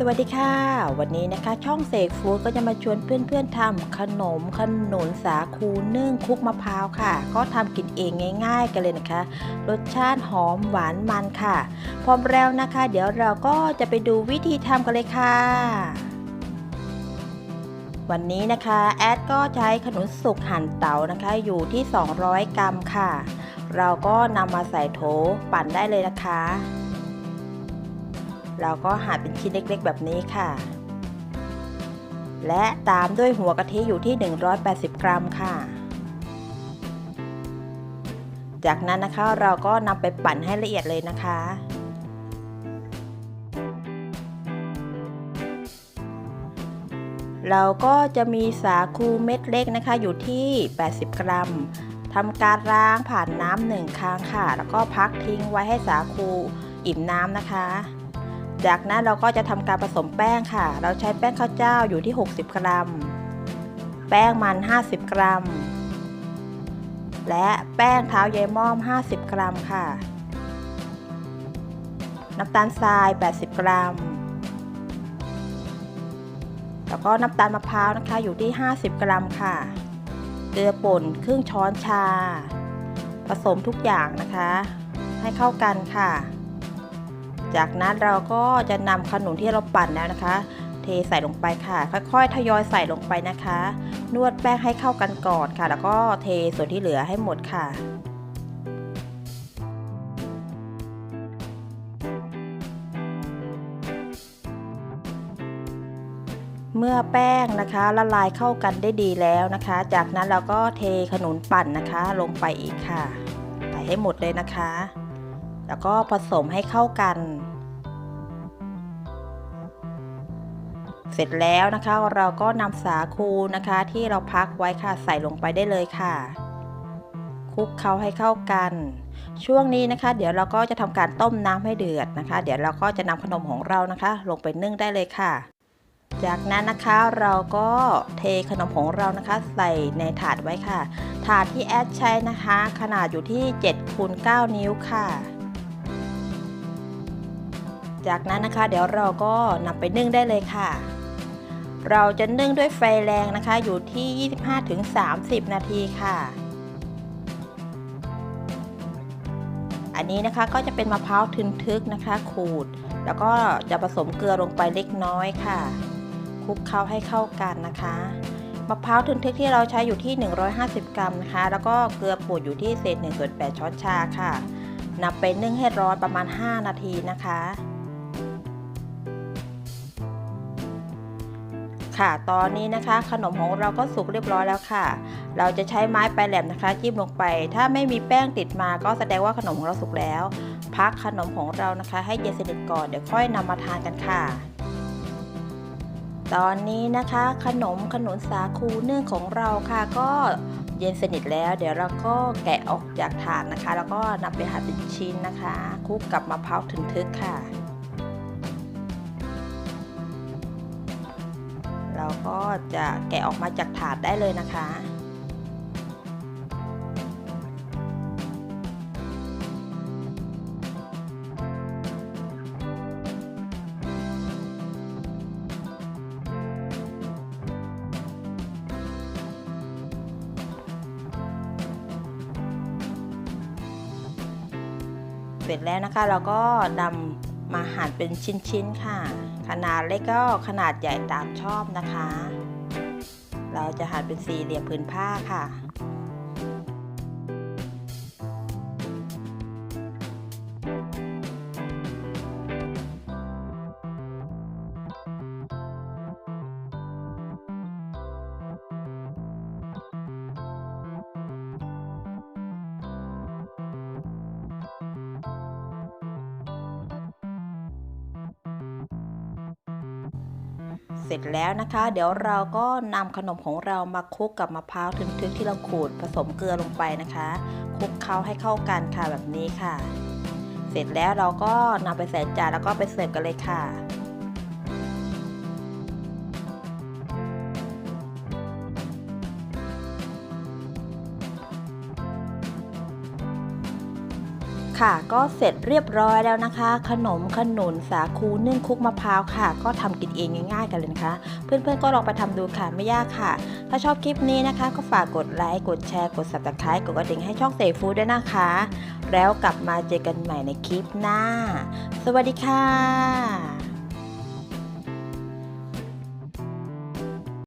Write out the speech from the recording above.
สวัสดีค่ะ วันนี้นะคะ ช่องเสกฟู้ดก็จะมาชวนเพื่อนๆทำขนมขนุนสาคูนึ่งคุกมะพร้าวค่ะ ก็ทำกินเองง่าย ๆ กันเลยนะคะ รสชาติหอมหวานมันค่ะ พร้อมแล้วนะคะ เดี๋ยวเราก็จะไปดูวิธีทำกันเลยค่ะ วันนี้นะคะ แอดก็ใช้ขนุนสุกหั่นเตานะคะอยู่ที่ 200 กรัมค่ะ เราก็นำมาใส่โถปั่นได้เลยนะคะ เราก็หั่นเป็นชิ้นเล็กๆ แบบนี้ค่ะ และตามด้วยหัวกะทิอยู่ที่ 180 กรัมค่ะ จากนั้นนะคะเราก็นำไปปั่นให้ละเอียดเลยนะคะเราก็จะมีสาคูเม็ดเล็กนะคะอยู่ที่ 80 กรัมทำการล้างผ่านน้ำหนึ่งครั้งค่ะ แล้วก็พักทิ้งไว้ให้สาคูอิ่มน้ำนะคะ จากนั้นเราก็จะทำการผสมแป้งค่ะ เราใช้แป้งข้าวเจ้าอยู่ที่ 60 กรัม แป้งมัน 50 กรัม และแป้งเท้ายายม่อม 50 กรัมค่ะ น้ำตาลทราย 80 กรัม แล้วก็น้ำตาลมะพร้าวนะคะอยู่ที่ 50 กรัมค่ะ เกลือป่นครึ่งช้อนชา ผสมทุกอย่างนะคะ ให้เข้ากันค่ะ จากนั้นเราก็จะนำขนุนที่เราปั่นแล้วนะคะ เทใส่ลงไปค่ะ ค่อยๆ ทยอยใส่ลงไปนะคะ นวดแป้งให้เข้ากันก่อนค่ะ แล้วก็เทส่วนที่เหลือให้หมดค่ะเมื่อแป้งนะคะละลายเข้ากันได้ดีแล้วนะคะ จากนั้นเราก็เทขนุนปั่นนะคะ ลงไปอีกค่ะใส่ให้หมดเลยนะคะ แล้วก็ผสมให้เข้ากัน เสร็จแล้วนะคะเราก็นำสาคูนะคะ ที่เราพักไว้ค่ะใส่ลงไปได้เลยค่ะคลุกเคล้าให้เข้ากัน ช่วงนี้นะคะ เดี๋ยวเราก็จะทำการต้มน้ำให้เดือดนะคะ เดี๋ยวเราก็จะนำขนมของเรานะคะ ลงไปนึ่งได้เลยค่ะ จากนั้นนะคะเราก็เทขนมของเรานะคะ ใส่ในถาดไว้ค่ะ ถาดที่แอดใช้นะคะ ขนาดอยู่ที่7คูณ9นิ้วค่ะ จากนั้นนะคะ เดี๋ยวเราก็นำไปนึ่งได้เลยค่ะ เราจะนึ่งด้วยไฟแรงนะคะ อยู่ที่ 25-30 นาทีค่ะ อันนี้นะคะก็จะเป็นมะพร้าวทึนทึกนะคะ ขูด แล้วก็จะผสมเกลือลงไปเล็กน้อยค่ะคลุกเคล้าให้เข้ากันนะคะมะพร้าวทึนทึกที่เราใช้อยู่ที่ 150 กรัมนะคะ แล้วก็เกลือป่นอยู่ที่เศษ1ส่วน8ช้อนชาค่ะนำไปนึ่งให้ร้อนประมาณ 5 นาทีนะคะ ค่ะ ตอนนี้นะคะ ขนมของเราก็สุกเรียบร้อยแล้วค่ะ เราจะใช้ไม้ปลายแหลมนะคะ จิ้มลงไป ถ้าไม่มีแป้งติดมาก็แสดงว่าขนมของเราสุกแล้ว พักขนมของเรานะคะ ให้เย็นสนิทก่อนเดี๋ยวค่อยนำมาทานกันค่ะ ตอนนี้นะคะ ขนมขนุนสาคูเนื่องของเราค่ะ ก็เย็นสนิทแล้วเดี๋ยวเราก็แกะออกจากถาดนะคะ แล้วก็นำไปหั่นเป็นชิ้นนะคะคลุกกับมะพร้าวถึงทึกค่ะ เราก็จะแกะออกมาจากถาดได้เลยนะคะเสร็จแล้วนะคะเราก็นำ มาหั่นเป็นชิ้นๆค่ะ ขนาดเล็กก็ขนาดใหญ่ตามชอบนะคะ เราจะหั่นเป็นสี่เหลี่ยมผืนผ้าค่ะ เสร็จแล้วนะคะ เดี๋ยวเราก็นำขนมของเรามาคลุกกับมะพร้าวทึบๆที่เราขูดผสมเกลือลงไปนะคะคลุกเคล้าให้เข้ากันค่ะแบบนี้ค่ะ เสร็จแล้วเราก็นำไปใส่จานแล้วก็ไปเสิร์ฟกันเลยค่ะ ค่ะ ก็เสร็จเรียบร้อยแล้วนะคะ ขนมขนุนสาคูนึ่งคุกมะพร้าวค่ะ ก็ทำกินเองง่ายๆกันเลยนะคะเพื่อนๆก็ลองไปทำดูค่ะไม่ยากค่ะ ถ้าชอบคลิปนี้นะคะ ก็ฝากกดไลค์กดแชร์กด subscribe กดกระดิ่งให้ช่องเซฟูด้วยนะคะ แล้วกลับมาเจอกันใหม่ในคลิปหน้า สวัสดีค่ะ